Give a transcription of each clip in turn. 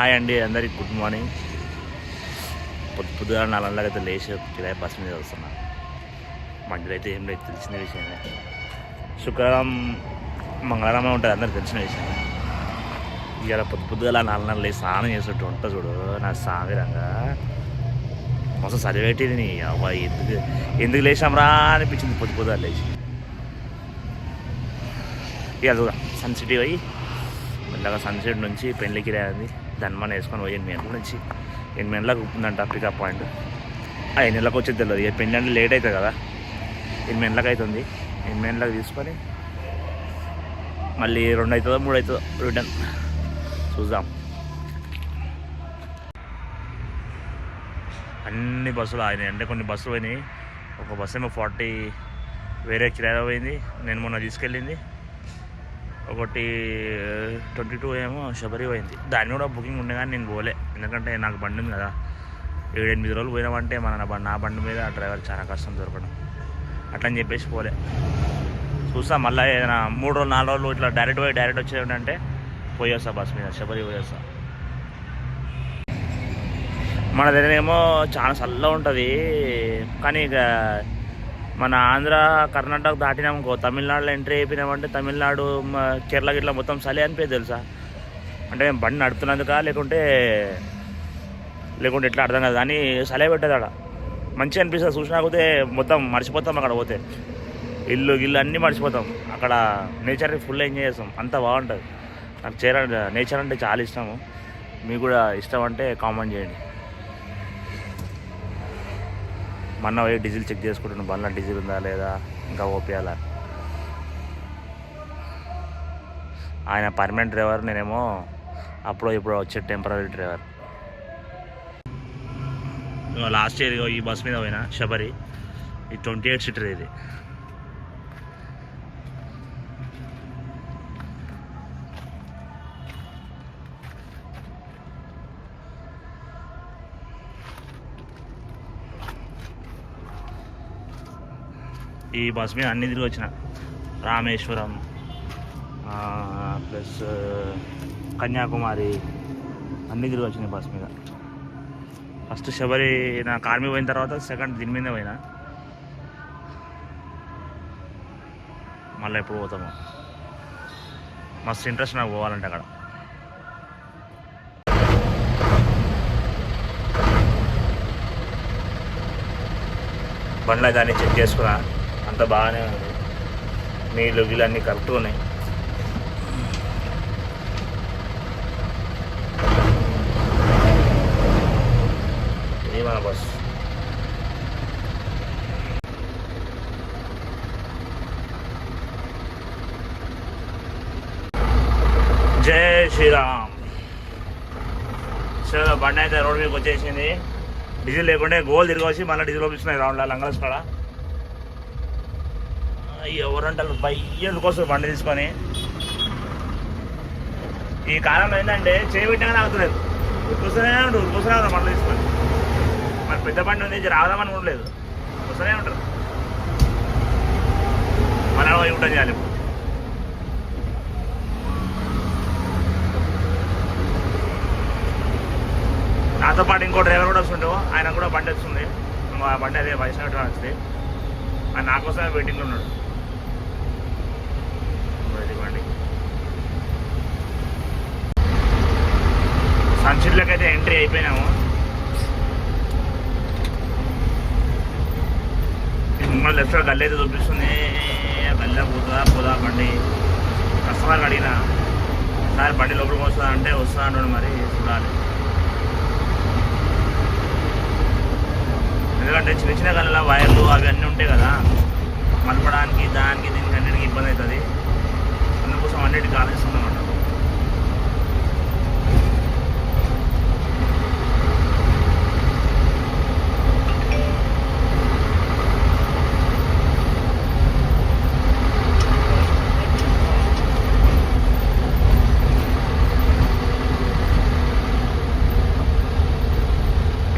Hi అండి అందరికి good morning. పొద్దు పొద్దుగా నాలుగు అయితే లేచి కిరాయి బస్ మీద వస్తున్నా. మండలి అయితే ఏం లేదు తెలిసిన విషయమే. శుక్రవారం మంగళవారం ఉంటుంది అందరికి తెలిసిన విషయమే. ఇవాళ పొద్దు పొద్దుగా నాలుగున్నర లేచి స్నానం చేసినట్టు ఉంటుంది చూడు నా సామిరంగా మొత్తం చదివేటిది నీ అవ్వ ఎందుకు ఎందుకు లేచాంరా అనిపించింది పొద్దు పొద్దుగా లేచి. ఇక చూడ సన్సిటీ పోయి మెల్లగా సన్సెట్ నుంచి పెళ్ళికి రాయింది ధన్మని వేసుకొని పోయి ఎనిమిది గంటల నుంచి ఎనిమిది గంటలకు ఉందంట పికప్ పాయింట్. ఆ ఎన్ని గంటలకు వచ్చేది తెలియదు ఇక పెళ్ళి అంటే లేట్ అవుతుంది కదా. ఎనిమిది గంటలకు అవుతుంది. ఎనిమిది గంటలకు తీసుకొని మళ్ళీ రెండు అవుతుందో మూడు అవుతుందో రిటర్న్ చూద్దాం. అన్ని బస్సులు ఆయన అంటే కొన్ని బస్సులు పోయినాయి. ఒక బస్సు ఏమో ఫార్టీ వేరే కిరాయి పోయింది. నేను మొన్న తీసుకెళ్ళింది. ఒకటి ట్వంటీ టూ ఏమో శబరి పోయింది. దాన్ని కూడా బుకింగ్ ఉండే కానీ నేను పోలే. ఎందుకంటే నాకు బండి ఉంది కదా. ఏడు ఎనిమిది రోజులు పోయినామంటే మన నా బండి నా బండి మీద డ్రైవర్ చాలా కష్టం దొరకడం. అట్లని చెప్పేసి పోలే. చూస్తా మళ్ళీ ఏదైనా మూడు రోజులు నాలుగు రోజులు ఇట్లా డైరెక్ట్ పోయి డైరెక్ట్ వచ్చేటంటే పోయేస్తా బస్ మీద శబరి పోయేస్తా. మన దగ్గర ఏమో చాలా చల్లగా ఉంటుంది. కానీ ఇక మన ఆంధ్ర కర్ణాటక దాటినామనుకో తమిళనాడులో ఎంట్రీ అయిపోయినామంటే తమిళనాడు కేరళ గిట్ల మొత్తం చలి అనిపోయి తెలుసా? అంటే మేము బండి నడుపుతున్నందుక లేకుంటే లేకుంటే ఎట్లా అర్థం కాదు. కానీ చలే పెట్టేది అక్కడ మంచిగా అనిపిస్తుంది. చూసినా పోతే మొత్తం మర్చిపోతాం అక్కడ పోతే. ఇల్లు గిల్లు అన్నీ మర్చిపోతాం. అక్కడ నేచర్ని ఫుల్ ఎంజాయ్ చేస్తాం. అంత బాగుంటుంది. నాకు చేర నేచర్ అంటే చాలా ఇష్టము. మీకు కూడా ఇష్టం అంటే కామెంట్ చేయండి. మొన్న పోయి డీజిల్ చెక్ చేసుకుంటున్నాను బండ్లో డీజిల్ ఉందా లేదా? ఇంకా ఓపియాలా? ఆయన పర్మనెంట్ డ్రైవర్ నేనేమో అప్పుడు ఇప్పుడు వచ్చే టెంపరీ డ్రైవర్. లాస్ట్ ఇయర్ ఈ బస్ మీద పోయినా శబరి. ఈ ట్వంటీ ఎయిట్ సీటర్ ఇది. ఈ బస్ మీద అన్ని తిరిగి వచ్చిన. రామేశ్వరం ప్లస్ కన్యాకుమారి అన్ని తిరిగి వచ్చినాయి బస్ మీద. ఫస్ట్ శబరి నా కార్ మీద పోయిన తర్వాత సెకండ్ దీని మీద పోయినా. మళ్ళీ ఎప్పుడు పోతాము. మస్తు ఇంట్రెస్ట్ నాకు పోవాలంటే అక్కడ. బండ్లు దాన్ని చెక్ చేసుకున్నా. అంత బాగానే ఉంది. నీళ్ళు గిళ్ళు అన్నీ కరెక్ట్గా ఉన్నాయి. ఇది మన బస్? జై శ్రీరామ్. సో బండి అయితే రోడ్ మీదకి వచ్చేసింది. డీజిల్ లేకుంటే గోల్ తిరిగి వచ్చి మళ్ళీ డీజిల్ పంపిస్తున్నాయి రౌండ్ లంగలస్ కాడ. ఎవరంటారు? బయ్యలు కోసం బండి తీసుకొని? ఈ కాలంలో ఏంటంటే చేయి పెట్టినా ఆగుతలేదు కూర్చొనే ఉంటారు కూర్చొనే ఉంటారు బండ్లు తీసుకొని. మరి పెద్ద బండి ఉంది జర ఆగదామని కూడా లేదు కూర్చొనే ఉంటారు. మన పోయి చేయాలి ఇప్పుడు. నాతో పాటు ఇంకో డ్రైవర్ కూడా వస్తుండే. ఆయన కూడా బండి వచ్చింది బండి అదే వయసు వచ్చింది ఆయన నా కోసమే వెయిటింగ్లో ఉన్నాడు. ఇది బండి అయితే ఎంట్రీ అయిపోయినాము. మిమ్మల్ని లెఫ్ట్ సైడ్ గల్లీ అయితే చూపిస్తుంది గల్లీ పోతుందా? పోదా బండి. కస్టమర్కి అడిగిన. సార్ బండి లోపలికి వస్తుందా అంటే వస్తా అంటాడు మరి చూడాలి. ఎందుకంటే చిన్న చిన్న గల్ల వైర్లు అవి అన్నీ ఉంటాయి కదా. మలపడానికి దానికి దీనికి అన్నిటికీ ఇబ్బంది అవుతుంది. అందుకోసం అన్నిటికి ఆలోచిస్తుందన్నమాట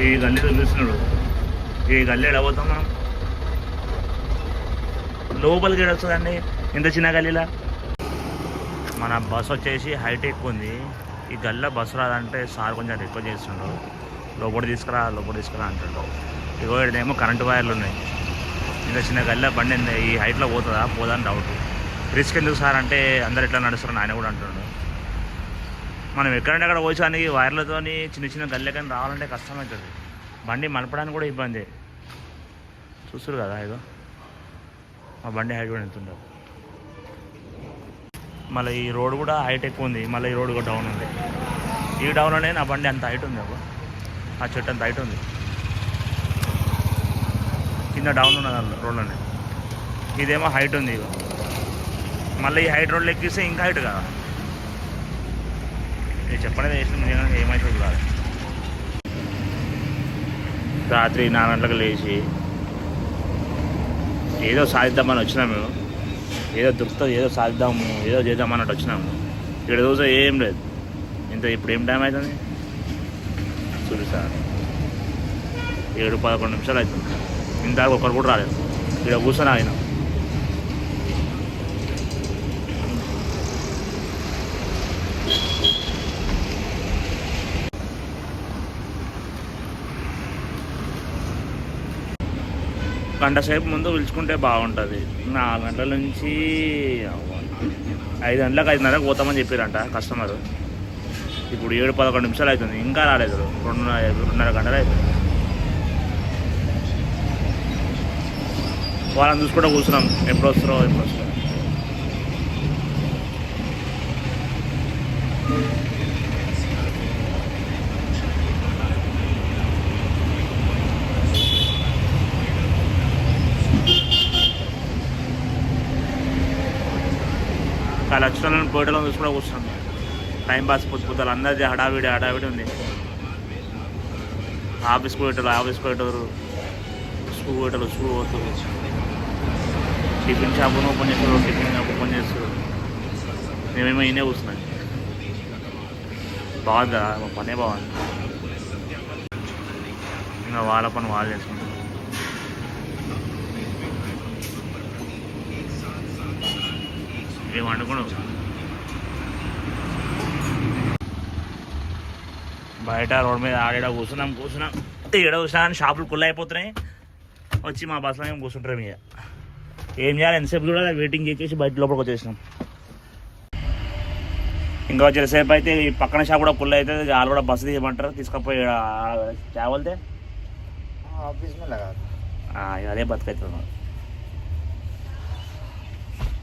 ఈ గల్లీలో చూసినాడు ఈ గల్లీ పోతాం మనం? లోపలికి ఎడ ఇంత చిన్న గల్లీలా? మన బస్ వచ్చేసి హైట్ ఎక్కువ ఉంది ఈ గల్ల బస్సు రాదంటే సార్ కొంచెం రిక్వెస్ట్ చేస్తుండ్రు లోపల తీసుకురా లోపల తీసుకురా అంటుండ్రు ఇగో ఏమో కరెంటు వైర్లు ఉన్నాయి. ఇంత చిన్న గల్ల బండి ఈ హైట్లో పోతుందా? పోదా అని డౌట్ రిస్క్ ఎందుకు సార్ అంటే అందరు ఎట్లా నడుస్తారు ఆయన కూడా అంటుండ్రు మనం ఎక్కడంటే అక్కడ పోసానికి వైర్లతోని చిన్న చిన్న గల్లెకని రావాలంటే కష్టమవుతుంది బండి మలపడానికి కూడా ఇబ్బంది. చూస్తారు కదా ఇగో. మా బండి హైట్ కూడా ఎంత మళ్ళీ ఈ రోడ్ కూడా హైట్ ఎక్కువ ఉంది. మళ్ళీ ఈ రోడ్ కూడా డౌన్ ఉంది. ఈ డౌన్లోనే నా బండి అంత హైట్ ఉంది ఒక ఆ చెట్టు అంత హైట్ ఉంది. కింద డౌన్ ఉన్నది అందులో రోడ్లోనే ఇదేమో హైట్ ఉంది మళ్ళీ ఈ హైట్ రోడ్లు ఎక్కిస్తే ఇంకా హైట్ కదా. నేను చెప్పలేదు చేసిన ఏమైతుంది కాదు రాత్రి నాలుగు గంటలకు లేచి ఏదో సాధిద్దామని వచ్చినాం మేము. ఏదో దొరుకుతుంది ఏదో సాధిద్దాము ఏదో చేద్దాం అన్నట్టు వచ్చినాము. ఇక్కడ చూసా ఏం లేదు. ఇంత ఇప్పుడు ఏం టైం అవుతుంది? చూడు సార్. ఏడు పదకొండు నిమిషాలు అవుతుంది. ఇంతవరకు ఒకరు కూడా రాలేదు. ఇక్కడ కూర్చొని ఆగినాం. గంట సేపు ముందు పిలుచుకుంటే బాగుంటుంది. నాలుగు గంటల నుంచి ఐదు గంటలకు ఐదున్నరకు పోతామని చెప్పారంట కస్టమర్. ఇప్పుడు ఏడు పదకొండు నిమిషాలు అవుతుంది ఇంకా రాలేదు. రెండున్నర రెండున్నర గంటలు అవుతుంది వాళ్ళని చూసుకుంటూ కూర్చున్నాం. ఎప్పుడు వస్తారో ఎప్పుడు వస్తారో. ఆ లక్షణాలను పోటీలో చూసుకుంటూ కూర్చున్నాం. టైం పాస్ పొద్దు పొద్దులు అందరిది హడావిడి హడావిడి ఉంది. ఆఫీస్కి పోయేటోళ్ళు ఆఫీస్కి పోయేటోరు స్కూల్ పోయేటోళ్ళు స్కూల్ పోతారు టిఫిన్ షాపును ఓపెన్ చేస్తారు టిఫిన్ షాప్ ఓపెన్ చేస్తారు మేమేమో ఈయనే కూర్చున్నాం. బాగుందా? మా పనే బాగుంది. ఇంకా వాళ్ళ పని వాళ్ళు చేసుకుంటాం మేము వండుకుని బయట రోడ్డు మీద ఆడేడ కూర్చున్నాం కూర్చున్నాం. ఇక్కడ కూర్చున్నా షాపులు కుల్ అయిపోతున్నాయి. వచ్చి మా బస్సులో మేము కూర్చుంటాం ఇక ఏం చేయాలి? ఎంతసేపు కూడా వెయిటింగ్ చేసేసి బయట లోపలికి వచ్చేసినాం. ఇంకా వచ్చేసేపు అయితే ఈ పక్కన షాప్ కూడా కుల్ అయితే వాళ్ళు కూడా బస్సు తీయమంటారు. తీసుకపోయి చేవలితే ఆఫీస్ అదే బతుకైతున్నాం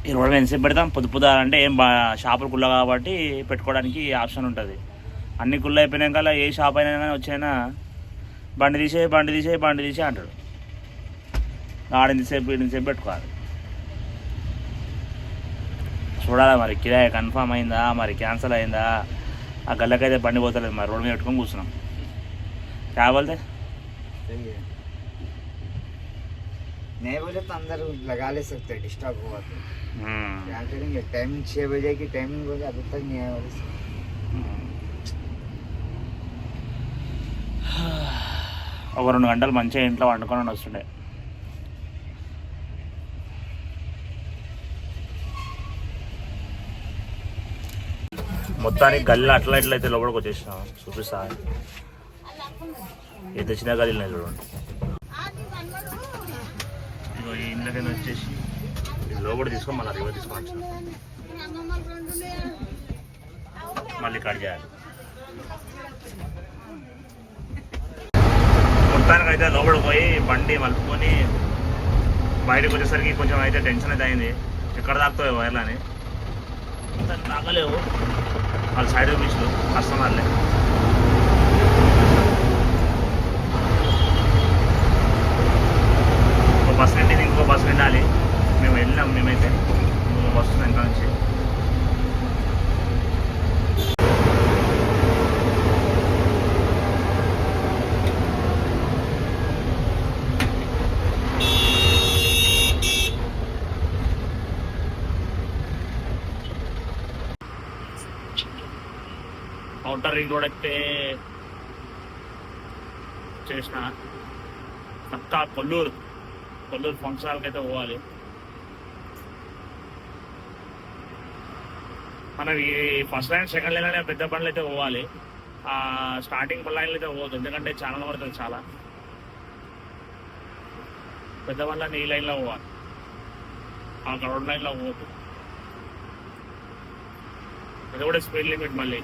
ఈ రోడ్డు ఎంతసేపు పెడతాం? పొద్దు అంటే ఏం బా షాపులు కుల్ల కాబట్టి పెట్టుకోవడానికి ఆప్షన్ ఉంటుంది. అన్ని కుళ్ళ అయిపోయినాక ఏ షాప్ అయినా కానీ వచ్చైనా? బండి తీసే బండి తీసే బండి తీసే అంటాడు. ఆడింతసేపు ఇంతసేపు పెట్టుకోవాలి. చూడాలి మరి కిరాయ కన్ఫామ్ అయిందా? మరి క్యాన్సిల్ అయిందా? ఆ గల్లకైతే బండి పోతలేదు మరి రోడ్డు మీద పెట్టుకొని కూర్చున్నాం. కావాలి नहीं बोले तो अंदर लगा ले सकते डिस्टर्ब हुआ तो क्या करेंगे टाइमिंग छः बजे की टाइमिंग बोले अभी तक नहीं आया वाले से। ఒక రెండు గంటలు మంచిగా ఇంట్లో వండుకొని వస్తుండే మొత్తానికి గల్లి అట్లా ఇట్లా అయితే లోపలికి వచ్చేసినాం చూపిస్తా ఎంత చిన్న గల్లీలు ఉన్నాయి చూడండి ఇగో ఈ వచ్చేసి లోపల తీసుకొని మళ్ళీ రివర్ తీసుకొని వచ్చినాం మళ్ళీ కట్ చేయాలి. మొత్తానికి అయితే లోపల పోయి బండి మలుపుకొని బయటకు వచ్చేసరికి కొంచెం అయితే టెన్షన్ అయితే అయింది. ఎక్కడ దాకుతాయి వైర్లు అని మొత్తానికి తాగలేవు. వాళ్ళు సైడ్ చూపించు కస్టమర్లే బస్సు బస్ ఇంకో బస్ వెళ్ళాలి. మేము వెళ్ళాం మేమైతే ఇంకో బస్సు వెనక నుంచి. అవుటర్ రింగ్ రోడ్ అయితే చేసిన పక్కా కొల్లూరు. కొల్లూరు ఫంక్షన్ హాల్కి అయితే పోవాలి మనకి ఫస్ట్ లైన్ సెకండ్ లైన్ అనే పెద్ద బండ్లు అయితే పోవాలి స్టార్టింగ్ లైన్లు అయితే పోవద్దు ఎందుకంటే చాలా పడుతుంది చాలా. పెద్ద బండ్లని ఈ లైన్లో పోవాలి. ఆ గ్రౌండ్ లైన్లో పోవద్దు. అది కూడా స్పీడ్ లిమిట్ మళ్ళీ.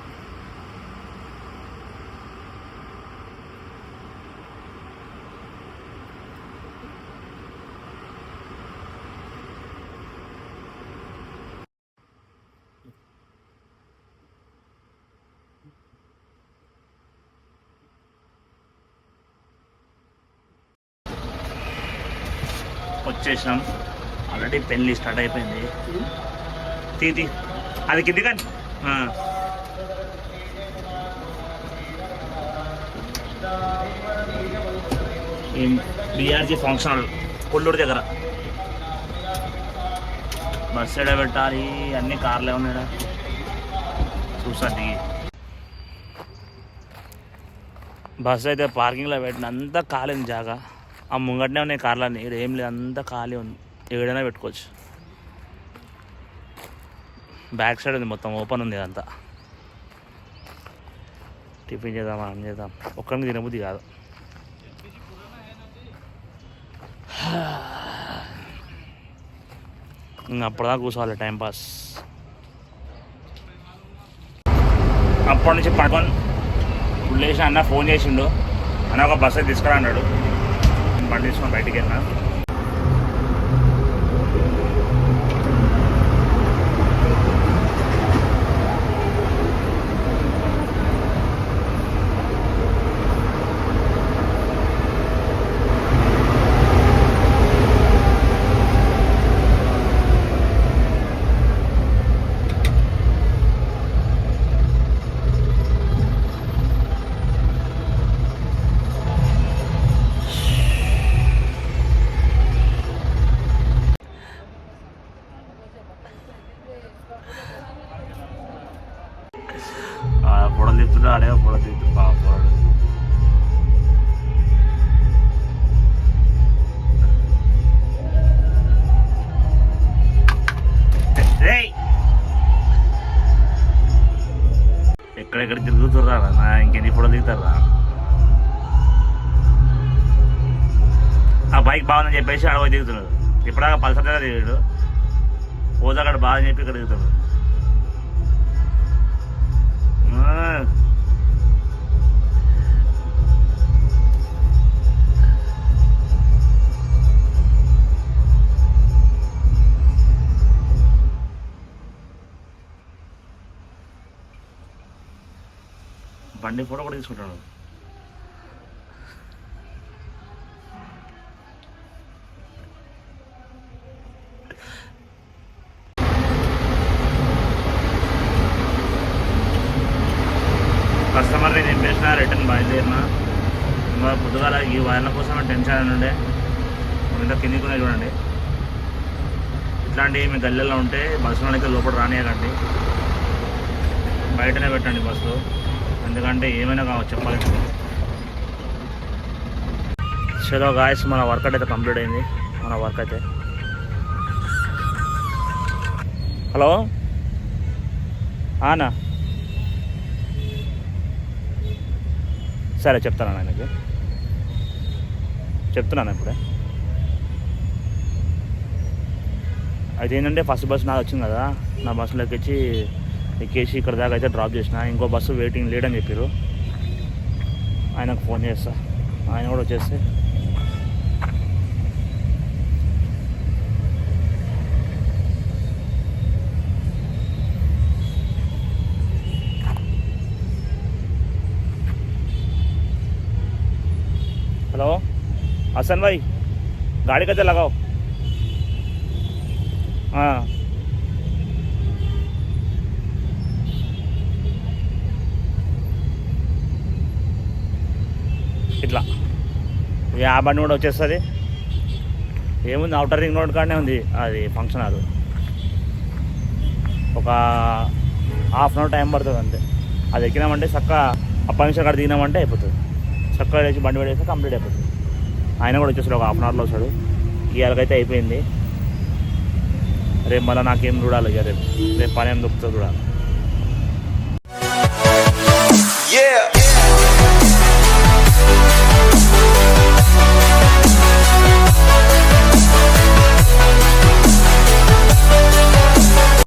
వచ్చేసినాం. ఆల్రెడీ పెళ్ళి స్టార్ట్ అయిపోయింది. తీ తీ. అది కింది కానీ బీఆర్జీ ఫంక్షన్ హాల్ కొల్లూరు దగ్గర. బస్ ఎడ పెట్టాలి? అన్ని కార్లే ఉన్నాయా చూసా దిగి. బస్సు అయితే పార్కింగ్లో పెట్టిన అంతా కాలేదు జాగా. ఆ ముంగటనే ఉన్నాయి కార్లన్నీ. ఇక్కడ ఏం లేదు అంతా ఖాళీ ఉంది. ఏడైనా పెట్టుకోవచ్చు. బ్యాక్ సైడ్ ఉంది మొత్తం ఓపెన్ ఉంది ఇదంతా. టిఫిన్ చేద్దాం మనం చేద్దాం ఒక్కరికి తినబుద్ధి కాదు. ఇంకా కూర్చోవాలి టైంపాస్ అప్పటి నుంచి పడుకొని ఇప్పుడు అన్న ఫోన్ చేసిండు. అన్న ఒక బస్సు తీసుకురా అన్నాడు. నేను బండి తీసుకొని బయటికి వెళ్ళినా. ఎక్కడెక్కడ తిరుగుతుర్రా నా ఇంకెన్ని ఫోటోలు దిగుతారా ఆ బైక్ బాగుందని చెప్పేసి అడవి దిగుతున్నాడు. ఇప్పుడాక పల్సర్ దగ్గర దిగాడు పోతే అక్కడ బాగా చెప్పి ఇక్కడ దిగుతాడు అన్ని ఫోటో కూడా తీసుకుంటాడు. కస్టమర్ని నింపేసిన రిటర్న్ బయలుదేరిన. ఇంకా పొద్దుగాల ఈ వైర్ల కోసం టెన్షన్ అని ఉండే. ఇంత కిందికి ఉన్నాయి చూడండి. ఇట్లాంటివి మీ గల్లెల్లో ఉంటే బస్సులో అయితే లోపల రానియకండి. బయటనే పెట్టండి బస్సులో ఎందుకంటే ఏమైనా కావచ్చు చెప్పాలంటే చలో గాయస్ మన వర్కౌట్ అయితే కంప్లీట్ అయింది. మన వర్క్ అయితే. హలో ఆనా? సరే చెప్తాను ఆయనకి చెప్తున్నాను ఇప్పుడే. అయితే ఏంటంటే ఫస్ట్ బస్ నాకు వచ్చింది కదా. నా బస్సులోకి వచ్చి ఎక్కేసి ఇక్కడ దాకా అయితే డ్రాప్ చేసిన ఇంకో బస్సు వెయిటింగ్ లేడని చెప్పారు ఆయనకు ఫోన్ చేస్తా ఆయన కూడా వచ్చేస్తే हेलो हसन भाई गाड़ी कैसे लगाओ हाँ ఇక ఆ బండి కూడా వచ్చేస్తుంది. ఏముంది అవుటర్ రింగ్ రోడ్ కాడనే ఉంది అది ఫంక్షన్ హాల్. ఒక హాఫ్ అన్ అవర్ టైం పడుతుంది అంతే. అది ఎక్కినామంటే చక్క అప్పటి కార్డు దిగినామంటే అయిపోతుంది. చక్కగా లేచి బండి పడేస్తే కంప్లీట్ అయిపోతుంది. ఆయన కూడా వచ్చేసాడు ఒక హాఫ్ అన్ అవర్లో వస్తాడు. ఇవాళకైతే అయిపోయింది. రేపు మళ్ళీ నాకేం చూడాలి ఇక రేపు. రేపు పని ఏం దొరుకుతుంది చూడాలి.